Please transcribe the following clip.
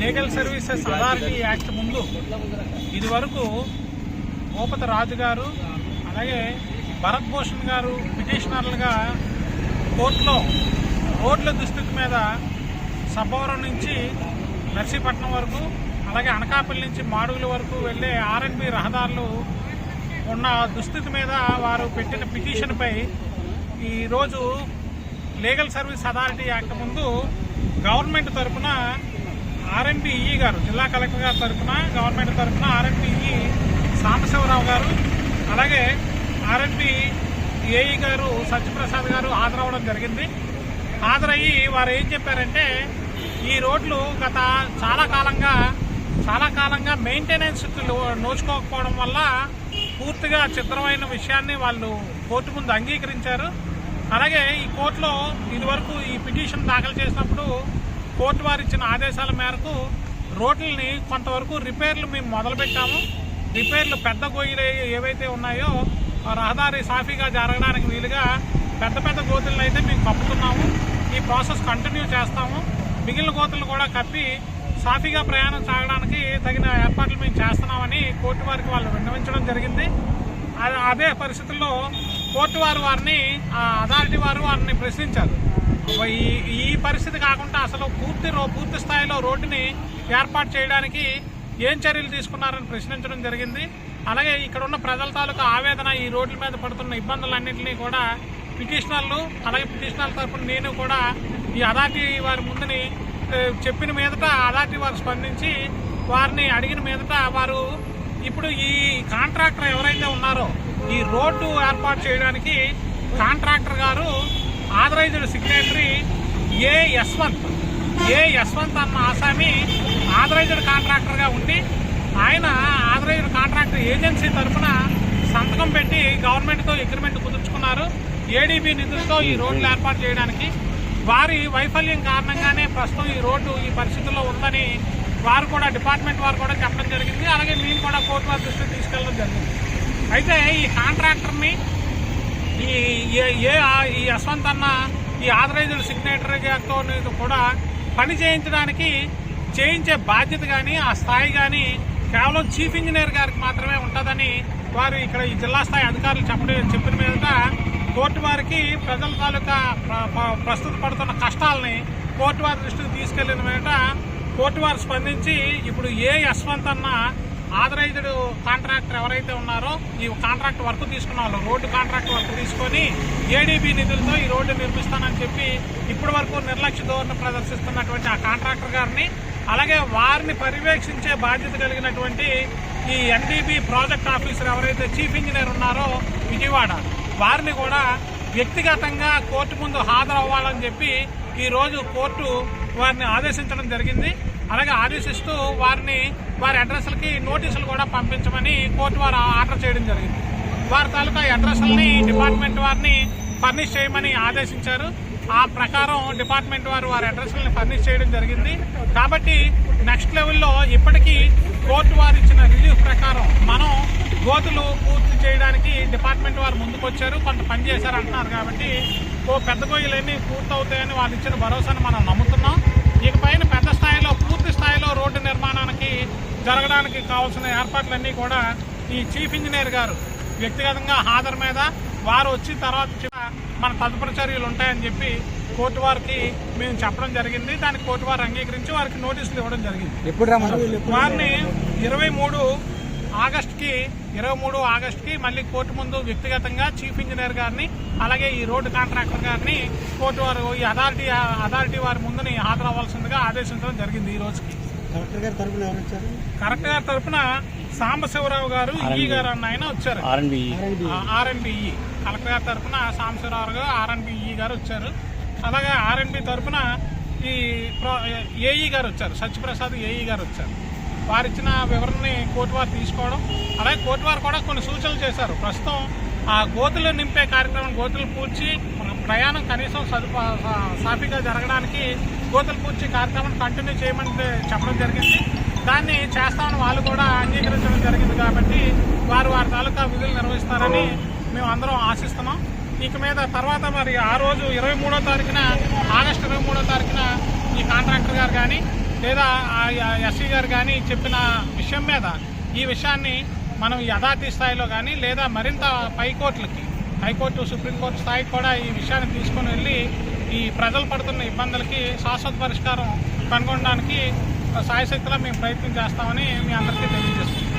Legal services authority act ముందు ఇది వరకు రాజు గారు అలాగే భరత్ భూషణ్ గారు పిటిషనర్లుగా కోర్టులో రోడ్ల దుస్థితి మీద సబ్బవరం నుంచి నర్సీపట్నం వరకు అలాగే అనకాపల్లి నుంచి మాడుగుల వరకు వెళ్ళే ఆర్ఎన్బి రహదారులు ఉన్న దుస్థితి మీద వారు పెట్టిన పిటిషన్పై ఈరోజు లీగల్ సర్వీస్ అథారిటీ యాక్ట్ ముందు గవర్నమెంట్ తరఫున ఆర్ఎన్బిఈ గారు జిల్లా కలెక్టర్ గారి తరఫున గవర్నమెంట్ తరఫున ఆర్ఎన్బిఈ సాంబశివరావు గారు అలాగే ఆర్ఎన్బి ఏఈ గారు సత్యప్రసాద్ గారు హాజరవడం జరిగింది. హాజరయ్యి వారు ఏం చెప్పారంటే ఈ రోడ్లు గత చాలా కాలంగా చాలా కాలంగా మెయింటెనెన్స్ నోచుకోకపోవడం వల్ల పూర్తిగా చిత్రమైన విషయాన్ని వాళ్ళు కోర్టు ముందు అంగీకరించారు. అలాగే ఈ కోర్టులో ఇదివరకు ఈ పిటిషన్ దాఖలు చేసినప్పుడు కోర్టు వారు ఇచ్చిన ఆదేశాల మేరకు రోడ్లని కొంతవరకు రిపేర్లు మేము మొదలుపెట్టాము. రిపేర్లు పెద్ద గోయిలు ఏవైతే ఉన్నాయో రహదారి సాఫీగా జరగడానికి వీలుగా పెద్ద పెద్ద గోతులను అయితే మేము కప్పుతున్నాము. ఈ ప్రాసెస్ కంటిన్యూ చేస్తాము. మిగిలిన గోతులు కూడా కప్పి సాఫీగా ప్రయాణం సాగడానికి తగిన ఏర్పాట్లు మేము చేస్తున్నామని కోర్టు వారికి వాళ్ళు విన్నవించడం జరిగింది. అదే పరిస్థితుల్లో కోర్టు వారు వారిని ఆ అథారిటీ వారు వారిని ప్రశ్నించారు. ఈ ఈ పరిస్థితి కాకుండా అసలు పూర్తి రో పూర్తి స్థాయిలో రోడ్డుని ఏర్పాటు చేయడానికి ఏం చర్యలు తీసుకున్నారని ప్రశ్నించడం జరిగింది. అలాగే ఇక్కడ ఉన్న ప్రజల తాలూకా ఆవేదన ఈ రోడ్ల మీద పడుతున్న ఇబ్బందులన్నింటినీ కూడా పిటిషనర్లు అలాగే పిటిషనర్ల తరపున నేను కూడా ఈ అథారిటీ వారి ముందుని చెప్పిన మీదట అథారిటీ వారు స్పందించి వారిని అడిగిన మీదట వారు ఇప్పుడు ఈ కాంట్రాక్టర్ ఎవరైతే ఉన్నారో ఈ రోడ్డు ఏర్పాటు చేయడానికి కాంట్రాక్టర్ గారు authorised signatory A Yashwant A Yashwant అన్న ఆసామి ఆథరైజ్డ్ కాంట్రాక్టర్గా ఉండి ఆయన ఆథరైజ్డ్ కాంట్రాక్టర్ ఏజెన్సీ తరఫున సంతకం పెట్టి గవర్నమెంట్తో అగ్రిమెంట్ కుదుర్చుకున్నారు. ఏడీబీ నిధులతో ఈ రోడ్లు ఏర్పాటు చేయడానికి. వారి వైఫల్యం కారణంగానే ప్రస్తుతం ఈ రోడ్డు ఈ పరిస్థితుల్లో ఉందని వారు కూడా డిపార్ట్మెంట్ వారు కూడా చెప్పడం జరిగింది. అలాగే మేము కూడా కోర్టు వారి దృష్టికి తీసుకెళ్ళడం జరిగింది. అయితే ఈ కాంట్రాక్టర్ని ఈ ఏ- ఈ యశ్వంత్ అన్న ఈ ఆథరైజ్డ్ సిగ్నేటరీతో కూడా పని చేయించడానికి చేయించే బాధ్యత కానీ ఆ స్థాయి కానీ కేవలం చీఫ్ ఇంజనీర్ గారికి మాత్రమే ఉంటుందని వారు ఇక్కడ ఈ జిల్లా స్థాయి అధికారులు చెప్పడం చెప్పిన మీదట కోర్టు వారికి ప్రజల తాలూకా ప్రస్తుత పడుతున్న కష్టాలని కోర్టు వారి దృష్టికి తీసుకెళ్ళిన మీదట కోర్టు వారు స్పందించి ఇప్పుడు ఏ యశ్వంత్ అన్న ఆథరైజ్డ్ కాంట్రాక్టర్ ఎవరైతే ఉన్నారో ఈ కాంట్రాక్ట్ వర్క్ తీసుకున్న వాళ్ళు రోడ్డు కాంట్రాక్ట్ వర్క్ తీసుకొని ఏడీబీ నిధులతో ఈ రోడ్డు నిర్మిస్తానని చెప్పి ఇప్పటి వరకు నిర్లక్ష్య ధోరణి ప్రదర్శిస్తున్నటువంటి ఆ కాంట్రాక్టర్ గారిని అలాగే వారిని పర్యవేక్షించే బాధ్యత కలిగినటువంటి ఈ ఎన్డీబీ ప్రాజెక్ట్ ఆఫీసర్ ఎవరైతే చీఫ్ ఇంజనీర్ ఉన్నారో విజయవాడ వారిని కూడా వ్యక్తిగతంగా కోర్టు ముందు హాజరవ్వాలని చెప్పి ఈరోజు కోర్టు వారిని ఆదేశించడం జరిగింది. అలాగే ఆదేశిస్తూ వారిని వారి అడ్రస్లకి నోటీసులు కూడా పంపించమని కోర్టు వారు ఆర్డర్ చేయడం జరిగింది. వారి తాలూకా అడ్రస్లని డిపార్ట్మెంట్ వారిని ఫర్నిష్ చేయమని ఆదేశించారు. ఆ ప్రకారం డిపార్ట్మెంట్ వారు వారి అడ్రస్లని ఫర్నిష్ చేయడం జరిగింది. కాబట్టి నెక్స్ట్ లెవెల్లో ఇప్పటికీ కోర్టు వారు ఇచ్చిన రిలీఫ్ ప్రకారం మనం గోతులు పూర్తి చేయడానికి డిపార్ట్మెంట్ వారు ముందుకొచ్చారు. కొంత పని చేశారు అంటున్నారు కాబట్టి ఓ పెద్ద గొయ్యలన్నీ పూర్తవుతాయని వాళ్ళు ఇచ్చిన భరోసాను మనం నమ్ముతున్నాం. ఇకపైన పెద్ద స్థాయి స్థాయిలో రోడ్డు నిర్మాణానికి జరగడానికి కావాల్సిన ఏర్పాట్లన్నీ కూడా ఈ చీఫ్ ఇంజనీర్ గారు వ్యక్తిగతంగా హాజరు మీద వారు వచ్చిన తర్వాత మన తదుపరి చర్యలు ఉంటాయని చెప్పి కోర్టు వారికి మేము చెప్పడం జరిగింది. దానికి కోర్టు వారు అంగీకరించి వారికి నోటీసులు ఇవ్వడం జరిగింది. ఎప్పుడు వారిని ఇరవై మూడు ఆగస్టుకి ఇరవై మూడు ఆగస్టుకి మళ్ళీ కోర్టు ముందు వ్యక్తిగతంగా చీఫ్ ఇంజనీర్ గారిని అలాగే ఈ రోడ్డు కాంట్రాక్టర్ గారిని కోర్టు వారు ఈ అథారిటీ అథారిటీ వారి ముందుని హాజరవ్వాల్సిందిగా ఆదేశించడం జరిగింది ఈ రోజుకి. కలెక్టర్ గారి తరపున ఎవరు వచ్చారు? కరెక్ట్ గారి తరఫున సాంబశివరావు గారు ఈ గారు అన్న ఆయన వచ్చారు. ఆర్ఎన్బి ఆర్ఎన్బిఈ కలెక్టర్ గారి తరఫున సాంబశివరావు గారు ఆర్ఎన్బిఈ గారు వచ్చారు. అలాగే ఆర్ఎన్బి తరఫున ఈ ఏఈ గారు వచ్చారు. సత్యప్రసాద్ ఏఈ గారు వచ్చారు. వారు ఇచ్చిన వివరణని కోర్టు వారు తీసుకోవడం అలాగే కోర్టు వారు కూడా కొన్ని సూచనలు చేశారు. ప్రస్తుతం ఆ గోతులు నింపే కార్యక్రమం గోతులు పూడ్చి ప్రయాణం కనీసం సదుపా సాఫీగా జరగడానికి గోతులు పూడ్చి కార్యక్రమం కంటిన్యూ చేయమని చెప్పడం జరిగింది. దాన్ని చేస్తామని వాళ్ళు కూడా అంగీకరించడం జరిగింది కాబట్టి వారు వారి తాలూకా విధులు నిర్వహిస్తారని మేము అందరం ఆశిస్తున్నాం. ఇక మీద తర్వాత మరి ఆ రోజు ఇరవై మూడో తారీఖున ఆగస్టు ఇరవై మూడో తారీఖున ఈ కాంట్రాక్టర్ గారు కానీ లేదా ఎస్సీ గారు కానీ చెప్పిన విషయం మీద ఈ విషయాన్ని మనం యథార్థి స్థాయిలో కానీ లేదా మరింత పైకోర్టులకి హైకోర్టు సుప్రీంకోర్టు స్థాయికి కూడా ఈ విషయాన్ని తీసుకుని వెళ్ళి ఈ ప్రజలు పడుతున్న ఇబ్బందులకి శాశ్వత పరిష్కారం కనుగొనడానికి సాయశక్తిలో మేము ప్రయత్నం చేస్తామని మీ అందరికీ తెలియజేస్తున్నాం.